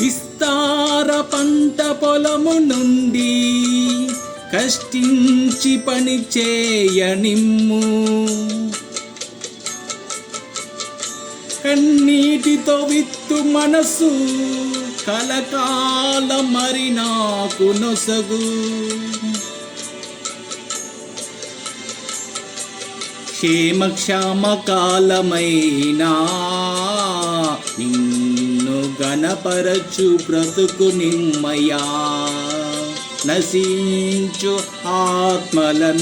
విస్తార పంట పొలము నుండి కష్టించి పని చేయనిమ్ము. కన్నీటితో విత్తు మనసు కలకాల మరి నాకు నొసగు. క్షేమక్షామ కాలమైనా గణపరచు బ్రతుకు నిమ్మయా నశించు ఆత్మలం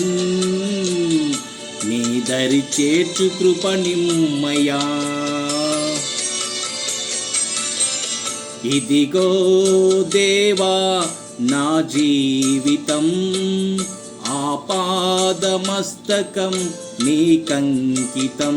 నీ దరి చేర్చు కృప నిమ్మయా ఇదిగో దేవా నా జీవితం. ఆపాదమస్తకం నీకంకితం.